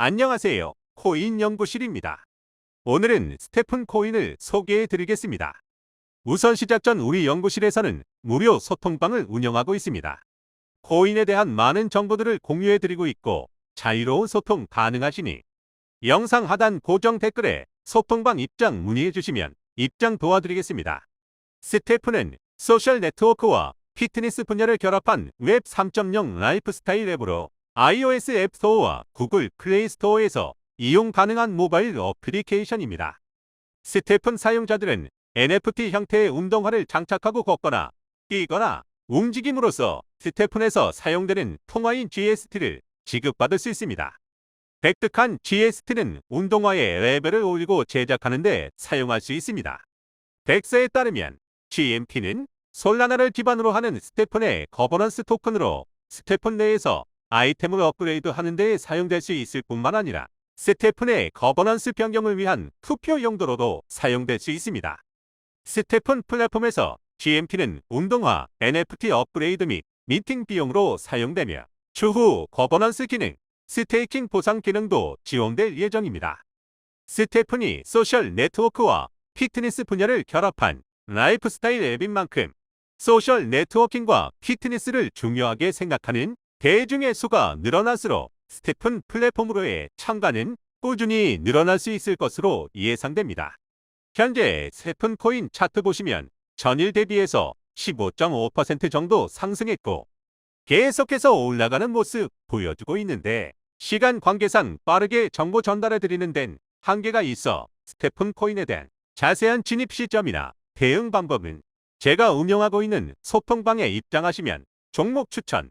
안녕하세요. 코인 연구실입니다. 오늘은 스테픈 코인을 소개해 드리겠습니다. 우선 시작 전 우리 연구실에서는 무료 소통방을 운영하고 있습니다. 코인에 대한 많은 정보들을 공유해 드리고 있고 자유로운 소통 가능하시니 영상 하단 고정 댓글에 소통방 입장 문의해 주시면 입장 도와드리겠습니다. 스테프는 소셜 네트워크와 피트니스 분야를 결합한 웹 3.0 라이프스타일 앱으로 iOS 앱 스토어와 구글 플레이 스토어에서 이용 가능한 모바일 어플리케이션입니다. 스테픈 사용자들은 NFT 형태의 운동화를 장착하고 걷거나 뛰거나 움직임으로써 스테픈에서 사용되는 통화인 GST를 지급받을 수 있습니다. 획득한 GST는 운동화의 레벨을 올리고 제작하는 데 사용할 수 있습니다. 덱스에 따르면 GMT는 솔라나를 기반으로 하는 스테픈의 거버넌스 토큰으로 스테픈 내에서 아이템을 업그레이드 하는 데 사용될 수 있을 뿐만 아니라 스테픈의 거버넌스 변경을 위한 투표 용도로도 사용될 수 있습니다. 스테픈 플랫폼에서 GMT는 운동화, NFT 업그레이드 및 미팅 비용으로 사용되며 추후 거버넌스 기능, 스테이킹 보상 기능도 지원될 예정입니다. 스테픈이 소셜 네트워크와 피트니스 분야를 결합한 라이프스타일 앱인 만큼 소셜 네트워킹과 피트니스를 중요하게 생각하는 대중의 수가 늘어날수록 스테픈 플랫폼으로의 참가는 꾸준히 늘어날 수 있을 것으로 예상됩니다. 현재 스테픈 코인 차트 보시면 전일 대비해서 15.5% 정도 상승했고 계속해서 올라가는 모습 보여주고 있는데 시간 관계상 빠르게 정보 전달해 드리는 데는 한계가 있어 스테픈 코인에 대한 자세한 진입 시점이나 대응 방법은 제가 운영하고 있는 소통방에 입장하시면 종목 추천,